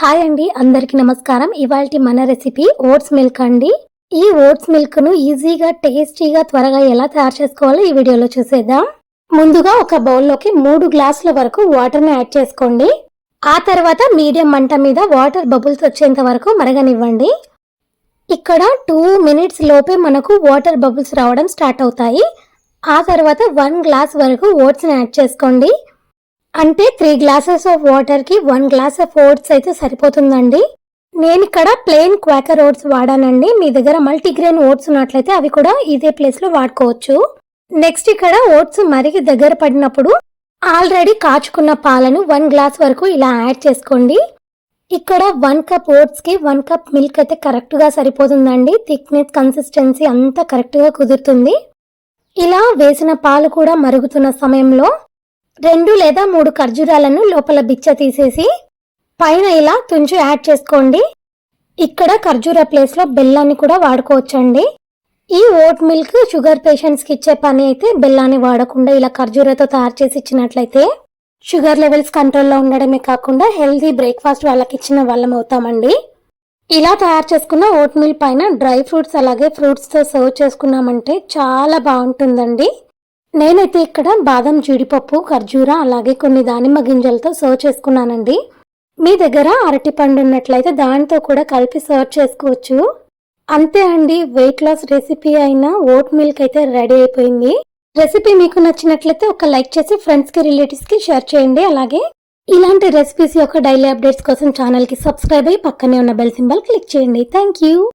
Hi అండి అందరికి నమస్కారం. ఇవాళ మన రెసిపీ ఓట్స్ మిల్క్ అండి. ఈ ఓట్స్ మిల్క్ను ఈజీగా టేస్టీగా త్వరగా ఎలా తయారు చేసుకోవాలో ఈ వీడియోలో చూసేద్దాం. ముందుగా ఒక బౌల్లోకి మూడు గ్లాసుల వరకు వాటర్ని యాడ్ చేసుకోండి. ఆ తర్వాత మీడియం మంట మీద వాటర్ బబుల్స్ వచ్చేంత వరకు మరగనివ్వండి. ఇక్కడ టూ మినిట్స్ లోపే మనకు వాటర్ బబుల్స్ రావడం స్టార్ట్ అవుతాయి. ఆ తర్వాత వన్ గ్లాస్ వరకు ఓట్స్ని యాడ్ చేసుకోండి. అంటే త్రీ గ్లాసెస్ ఆఫ్ వాటర్కి వన్ గ్లాస్ ఆఫ్ ఓట్స్ అయితే సరిపోతుందండి. నేను ఇక్కడ ప్లెయిన్ క్వాకర్ ఓట్స్ వాడానండి. మీ దగ్గర మల్టీగ్రెయిన్ ఓట్స్ ఉన్నట్లయితే అవి కూడా ఇదే ప్లేస్లో వాడుకోవచ్చు. నెక్స్ట్ ఇక్కడ ఓట్స్ మరిగి దగ్గర పడినప్పుడు ఆల్రెడీ కాచుకున్న పాలను వన్ గ్లాస్ వరకు ఇలా యాడ్ చేసుకోండి. ఇక్కడ వన్ కప్ ఓట్స్కి వన్ కప్ మిల్క్ అయితే కరెక్ట్గా సరిపోతుందండి. థిక్నెస్ కన్సిస్టెన్సీ అంతా కరెక్ట్గా కుదురుతుంది. ఇలా వేసిన పాలు కూడా మరుగుతున్న సమయంలో రెండు లేదా మూడు ఖర్జూరాలను లోపల బిచ్చ తీసేసి పైన ఇలా తుంచు యాడ్ చేసుకోండి. ఇక్కడ ఖర్జూర ప్లేస్లో బెల్లాన్ని కూడా వాడుకోవచ్చండి. ఈ ఓట్ మిల్క్ షుగర్ పేషెంట్స్కి ఇచ్చే పని అయితే బెల్లాన్ని వాడకుండా ఇలా ఖర్జూరతో తయారు చేసి ఇచ్చినట్లయితే షుగర్ లెవెల్స్ కంట్రోల్లో ఉండడమే కాకుండా హెల్తీ బ్రేక్ఫాస్ట్ వాళ్ళకి ఇచ్చిన వాళ్ళం అవుతామండి. ఇలా తయారు చేసుకున్న ఓట్ మిల్ పైన డ్రై ఫ్రూట్స్ అలాగే ఫ్రూట్స్తో సర్వ్ చేసుకున్నామంటే చాలా బాగుంటుందండి. నేనైతే ఇక్కడ బాదం జీడిపప్పు ఖర్జూర అలాగే కొన్ని దానిమ్మ గింజలతో సర్వ్ చేసుకున్నానండి. మీ దగ్గర అరటిపండు ఉన్నట్లయితే దానితో కూడా కలిపి సర్వ్ చేసుకోవచ్చు. అంతే అండి వెయిట్ లాస్ రెసిపీ అయిన ఓట్ మిల్క్ అయితే రెడీ అయిపోయింది. రెసిపీ మీకు నచ్చినట్లయితే ఒక లైక్ చేసి ఫ్రెండ్స్కి రిలేటివ్స్కి షేర్ చేయండి. అలాగే ఇలాంటి రెసిపీస్ యొక్క డైలీ అప్డేట్స్ కోసం ఛానల్కి సబ్స్క్రైబ్ అయ్యి పక్కనే ఉన్న బెల్ సింబల్ క్లిక్ చేయండి. Thank you